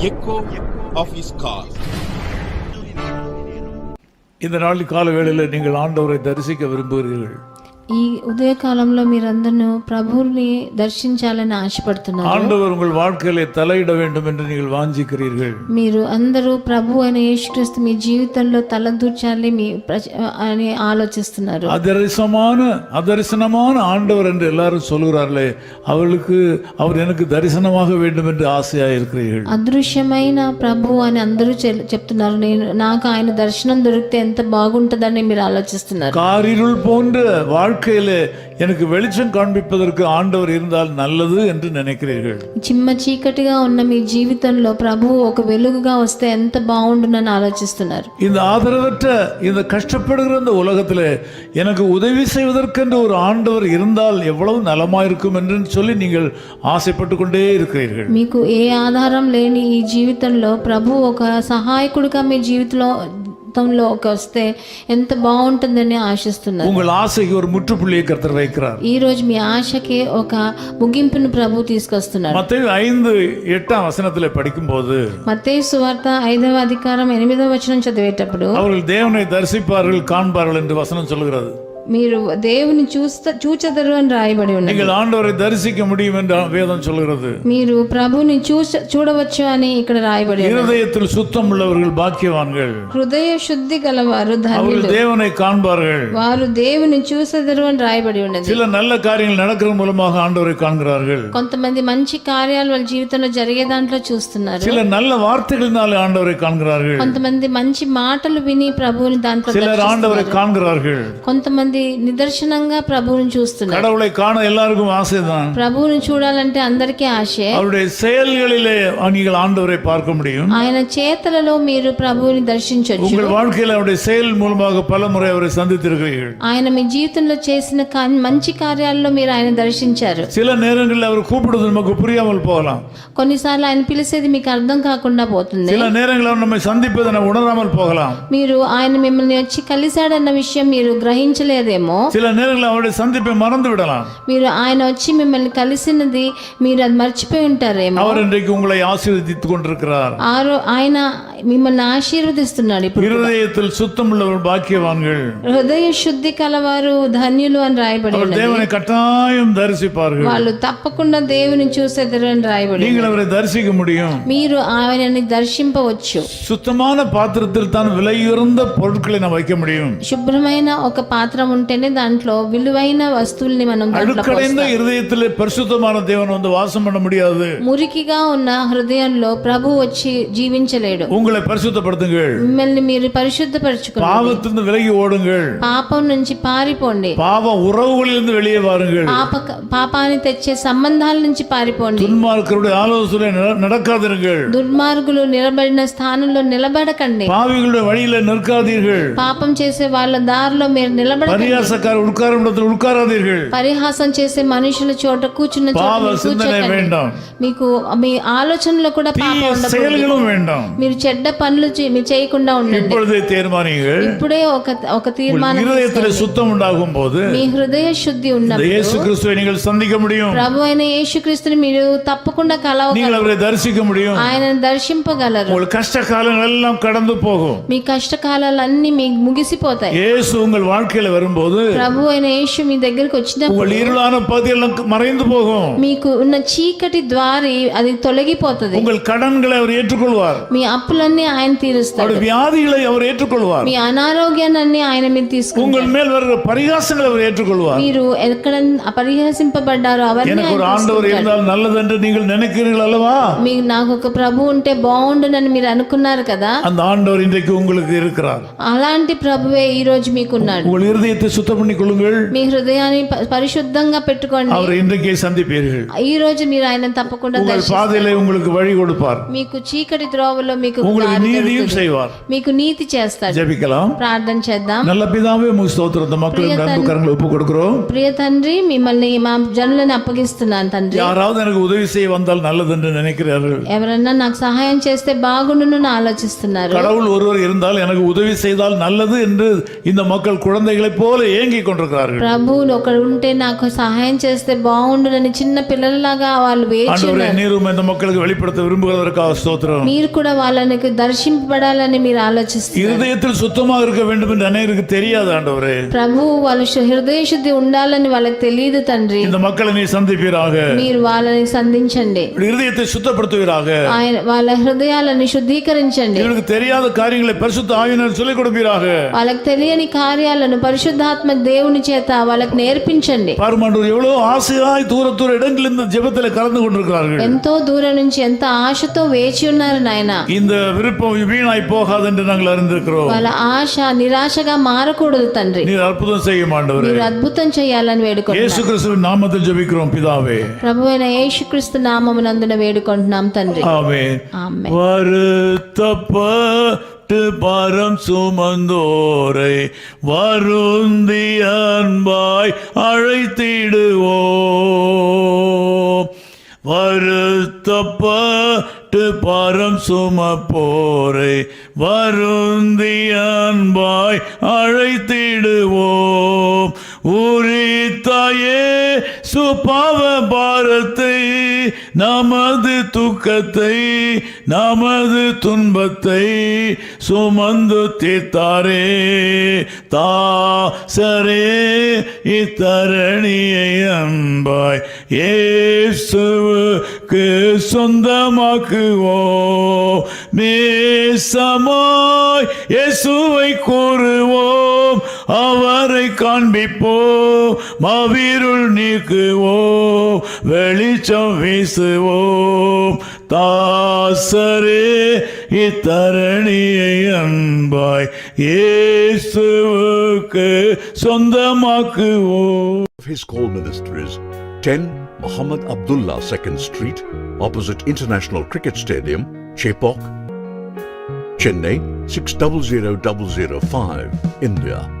Echo of is call. இந்த நாள் கால வேளையில் நீங்கள் ஆண்டவரை தரிசிக்க விரும்புகிறீர்கள் ఈ ఉదయకాలంలో మీరందరూ ప్రభువుని దర్శించాలని ఆశపడుతున్నారు ஆண்டவர் உங்கள் வாழ்க்கையிலே தலையிட வேண்டும் என்று நீங்கள் வாஞ்சிக்கிறீர்கள் మీరు అందరూ ప్రభు అయిన యేసుక్రీస్తు మీ జీవితంలో తలదూర్చాలి మీ ప్రజ- అని ఆలోచిస్తున్నారు அதரிசமான அதரிசனமான ஆண்டவர் என்று எல்லாரும் சொல்கிறார்களே அவளுக்கு அவர் எனக்கு தரிசனமாக வேண்டும் என்று ஆசையாக இருக்கிறீர்கள் అదృశ్యమైన ప్రభు అని అందరూ చె- చెప్తున్నారు నేను నాకు ఆయన దర్శనం దొరికితే ఎంత బాగుంటుందని మీరు ఆలోచిస్తున్నారు காரிருள் போன்ற வாழ்க்கையிலே எனக்கு வெளிச்சம் காண்பிப்பதற்கு ஆண்டவர் இருந்தால் நல்லது என்று நினைக்கிறீர்கள் చిమ్మ చీకటిగా ఉన్న మీ జీవితంలో ప్రభు ఒక వెలుగుగా వస్తే ఎంత బాగుండునని ఆలోచిస్తున్నారు இந்த ஆதரவற்ற இந்த கஷ்டப்படுகிற இந்த உலகத்தில் எனக்கு உதவி செய்வதற்கென்று ஒரு ஆண்டவர் இருந்தால் எவ்வளவு நலமாயிருக்கும் என்று சொல்லி நீங்கள் ஆசைப்பட்டு கொண்டே இருக்கிறீர்கள் మీకు ఏ ఆధారం లేని ఈ జీవితంలో ప్రభు ఒక సహాయకుడిగా మీ జీవితంలో ఒక వస్తే ఎంత బాగుంటుందని ఆశిస్తున్నారు உங்கள் ஆசைக்கு ஒரு முற்றுப்புள்ளியை கர்த்தர் வைக்கிறார் ఈ రోజు మీ ఆశకి ఒక ముగింపును ప్రభు తీసుకొస్తున్నారు மத்திய ஐந்து எட்டாம் வசனத்தில் படிக்கும்போது మత్తయి సువార్త ఐదవ అధికారం ఎనిమిదవ వచనం చదివేటప్పుడు அவர்கள் தேவனை தரிசிப்பார்கள் காண்பார்கள் என்று வசனம் சொல்கிறது మీరు దేవుని చూస్త చూచెదరు అని రాయబడి ఉన్నది நீங்கள் ஆண்டவரை தரிசிக்க முடியும் என்று வேதம் சொல்கிறது మీరు ప్రభుని చూస చూడవచ్చు అని ఇక్కడ రాయబడి ఉన్నది இருதயத்தில் சுத்தம் உள்ளவர்கள் பாக்கியவான்கள் హృదయ శుద్ధి గలవారు ధన్యులు அவர்கள் தேவனை காண்பார்கள் వారు దేవుని చూసెదరు అని రాయబడి ఉన్నది சில நல்ல காரியங்கள் நடக்கிறது மூலமாக ஆண்டவரை காண்கிறார்கள் కొంతమంది మంచి కార్యాలు వాళ్ళ జీవితంలో జరిగే దాంట్లో చూస్తున్నారు சில நல்ல வார்த்தைகளினாலே ஆண்டவரை காண்கிறார்கள் కొంతమంది మంచి మాటలు విని ప్రభువుని దాంట్లో சிலர் ஆண்டவரை காண்கிறார்கள் కొంతమంది నిదర్శనంగా ప్రభువుని చూస్తున్నారు கடவுளை காண எல்லாருக்கும் ஆசைதான் ప్రభువుని చూడాలంటే అందరికీ ఆశే அவருடைய செயல்களிலே நீங்கள் ஆண்டவரை பார்க்க முடியும் ఆయన చేతలలో మీరు ప్రభువుని దర్శించొచ్చు உங்கள் வாழ்க்கையில் அவருடைய செயல் மூலமாக பல முறை அவரை சந்தித்திருக்கிறீர்கள் ఆయన మీ జీవితంలో చేసిన కా- మంచి కార్యాల్లో మీరు ఆయన దర్శించారు சில நேரங்களில் அவர் கூப்பிடுவது நமக்கு புரியாமல் போகலாம் కొన్నిసార్లు ఆయన పిలిచేది మీకు అర్థం కాకుండా పోతుంది சில நேரங்களில் அவர் நம்மை சந்திப்பதை நம்ம உணராமல் போகலாம் మీరు ఆయన మిమ్మల్ని వచ్చి కలిశాడన్న విషయం మీరు గ్రహించలేదేమో சில நேரங்களில் அவருடைய சந்திப்பை மறந்து விடலாம் మీరు ఆయన వచ్చి మిమ్మల్ని కలిసినది మీరు అది మర్చిపోయి ఉంటారేమో அவர் இன்றைக்கு உங்களை ஆசீர்வதித்துக் கொண்டிருக்கிறார் ఆరో ఆయన మిమ్మల్ని ఆశీర్వదిస్తున్నాడు ఇప్పుడు இருதயத்தில் சுத்தம் உள்ளவர் பாக்கியவான்கள் హృదయ శుద్ధి కలవారు ధన్యులు అని రాయబడి அவர் ఉన్నది தேவனை கட்டாயம் தரிசிப்பார்கள் వాళ్ళు తప్పకుండా దేవుని చూసేదరు అని రాయబడి நீங்கள் அவரை தரிசிக்க முடியும் మీరు ఆయనని దర్శింపవచ్చు சுத்தமான பாத்திரத்தில் தான் விலையுறந்த பொருட்களை நாம் வைக்க முடியும் శుభ్రమైన ఒక పాత్ర ఉంటేనే దాంట్లో విలువైన వస్తువుల్ని మనం దాంట్లో அழுக்கடைந்த இருதயத்தில் பரிசுத்தமான தேவன் வந்து வாசம் பண்ண முடியாது మురికిగా ఉన్న హృదయంలో ప్రభు వచ్చి జీవించలేడు உங்களை பரிசுத்தப்படுத்துங்கள் మిమ్మల్ని మీరు పరిశుద్ధపరచుకోండి பாவத்திலிருந்து விலகி ஓடுங்கள் పాపం నుంచి పారిపోండి பாவ உறவுகளிலிருந்து வெளியே வாருங்கள் పాప పాపాన్ని తెచ్చే సంబంధాల నుంచి పారిపోండి துன்மார்க்கருடைய ஆலோசனை நட- நடக்காதிருங்கள் దుర్మార్గులు నిలబడిన స్థానంలో నిలబడకండి பாவிகளுடைய வழியில நிற்காதீர்கள் పాపం చేసే వాళ్ళ దారిలో మీరు నిలబడకండి பரியாசக்கார உட்காரும் இடத்தில் உட்காராதீர்கள் పరిహాసం చేసే మనుషుల చోట కూర్చున్న చోట பாவ మీరు சிந்தனை కూర్చోకండి. வேண்டாம் మీకు మీ ఆలోచనలో కూడా పాపం தீய ఉండకూడదు செயல்களும் வேண்டாம் మీరు చెడ్డ పనులు చే- మీరు చేయకుండా ఉండండి இப்பொழுதே தீர்மானிங்கள் ఇప్పుడే ఒక ఒక తీర్మానం இருதயத்தில் சுத்தம் உண்டாகும் போது మీ హృదయ శుద్ధి ఉన్న இந்த இயேசு கிறிஸ்துவை நீங்கள் சந்திக்க முடியும் ప్రభు అయిన యేసుక్రీస్తుని మీరు తప్పకుండా కలవ நீங்கள் அவரை தரிசிக்க முடியும் ఆయనను దర్శింపగలరు உங்கள் கஷ்ட காலங்கள் எல்லாம் கடந்து போகும் మీ కష్టకాలాలన్నీ మీకు ముగిసిపోతాయి இயேசு உங்கள் வாழ்க்கையில வரும்போது ప్రభు అయిన యేసు మీ దగ్గరికి వచ్చినప్పుడు உங்கள் இருளான பகுதியெல்லாம் மறைந்து போகும் మీకు ఉన్న చీకటి ద్వారి అది తొలగిపోతుంది உங்கள் கடன்களை அவர் ஏற்றுக்கொள்வார் మీ అప్పులన్నీ ఆయన తీరుస్తాడు அவருடைய வியாதிகளை அவர் ஏற்றுக்கொள்வார் మీ అనారోగ్యాన్ని ఆయన మీరు తీసుకుంటారు உங்கள் மேல் வருகிற பரிகாசங்களை அவர் ஏற்றுக்கொள்வார் మీరు ఎక్కడ పరిహసింపబడ్డారో అవన్నీ எனக்கு ஒரு ఆయన ஆண்டவர் இருந்தால் நல்லது என்று நீங்கள் நினைக்கிறீர்கள் அல்லவா మీకు నాకు ఒక ప్రభు ఉంటే బాగుండునని మీరు అనుకున్నారు కదా அந்த ஆண்டவர் இன்றைக்கு உங்களுக்கு இருக்கிறார் అలాంటి ప్రభువే ఈ రోజు మీకున్నాడు உங்கள் இருதயத்தை சுத்தம் பண்ணிக் கொள்ளுங்கள் మీ హృదయాన్ని ప- పరిశుద్ధంగా పెట్టుకోండి அவரை இன்றைக்கே சந்திப்பீர்கள் ఈ రోజు మీరు ఆయన తప్పకుండా உங்கள் దర్శి பாதையிலே உங்களுக்கு வழி கொடுப்பார் మీకు చీకటి త్రోవలో మీకు உங்களுக்கு உங்களுக்கு కార్యం நீதியும் జరుగుతుంది. செய்வார் మీకు నీతి చేస్తాడు ஜெபிக்கலாம் ప్రార్థన చేద్దాం நல்ல பிதாவே உங்க ஸ்தோத்திரம் இந்த மக்களுக்கு அன்பு கரங்களை ஒப்பு கொடுக்கிறோம் ప్రియ తండ్రి మిమ్మల్ని మా జనులను అప్పగిస్తున్నాను తండ్రి யாராவது எனக்கு உதவி செய்ய வந்தால் நல்லது என்று நினைக்கிறார்கள் ఎవరన్నా నాకు సహాయం చేస్తే బాగుండును అని ఆలోచిస్తున్నారు கடவுள் ஒருவர் இருந்தால் எனக்கு உதவி செய்தால் நல்லது என்று இந்த மக்கள் குழந்தைகளைப் போல ஏங்கிக் கொண்டிருக்கிறார்கள் ప్రభువులు ఒకడు ఉంటే నాకు సహాయం చేస్తే బాగుండునని చిన్న పిల్లలలాగా వాళ్ళు వేచి ஆண்டவரே நீரும் இந்த மக்களுக்கு வெளிப்படுத்த விரும்புவதற்காக ஸ்தோத்திரம் మీరు కూడా వాళ్ళనికి దర్శింపబడాలని మీరు ఆలోచిస్తారు இருதயத்தில் சுத்தமாக இருக்க வேண்டும் என்று அநேகருக்கு தெரியாது ஆண்டவரே ప్రభువు వాళ్ళ శు- హృదయ శుద్ధి ఉండాలని వాళ్ళకి తెలియదు తండ్రి இந்த மக்களை நீ சந்திப்பீராக మీరు వాళ్ళని సంధించండి இருதயத்தை சுத்தப்படுத்துவீராக ఆయన వాళ్ళ హృదయాలని శుద్ధీకరించండి இவர்களுக்கு தெரியாத காரியங்களை பரிசுத்த ஆவியினர் சொல்லிக் கொடுப்பீராக వాళ్ళకి తెలియని కార్యాలను పరిశుద్ధాత్మ దేవుని చేత వాళ్ళకి నేర్పించండి பாருமாண்டவர் எவ்வளவு ஆசையாய் தூர தூர இடங்கள் இந்த ஜெபத்தில் கலந்து கொண்டிருக்கிறார்கள் ఎంతో దూరం నుంచి ఎంత ఆశతో వేచి ఉన్నారు నాయన இந்த விருப்பம் வீணாய் போகாது என்று நாங்கள் அறிந்திருக்கிறோம் వాళ్ళ ఆశ నిరాశగా మారకూడదు తండ్రి நீர் అద్భுతం செய்யும் ஆண்டவரே మీరు అద్భుతం చేయాలని వేడుకుంటున్నాం இயேசு கிறிஸ்துவின் நாமத்தில் ஜெபிக்கிறோம் பிதாவே ప్రభు అయిన యేసుక్రీస్తు నామమునందున వేడుకుంటున్నాం తండ్రి ஆமென் ఆమె பட்டு பரம் சுமந்தோரை வருந்தி அன்பாய் அழைத்திடுவோம். வருத்தப்பட்டு பரம் சுமப்போரை வருந்தி அன்பாய் அழைத்திடுவோம் உரித்தாயே சுபாவ பாரத்தை நமது துக்கத்தை நமது துன்பத்தை சுமந்து தீர்த்தாரே. தாசரே இத்தரணியை அன்பாய் ஏசுவுக்கு சொந்தமாக்குவோ மேசமாய் இயேசுவை கூறுவோம். அவரை காண்பிப்போம் மாவீருள் நீக்குவோம் வெளிச்சம் வீசுவோம் தாசரே இத்தரணியை அன்பாய் இயேசுவுக்கு சொந்தமாக்குவோம் of his call ministries 10 Muhammad Abdullah 2nd Street, opposite International Cricket Stadium, Chepok, Chennai 600005, India.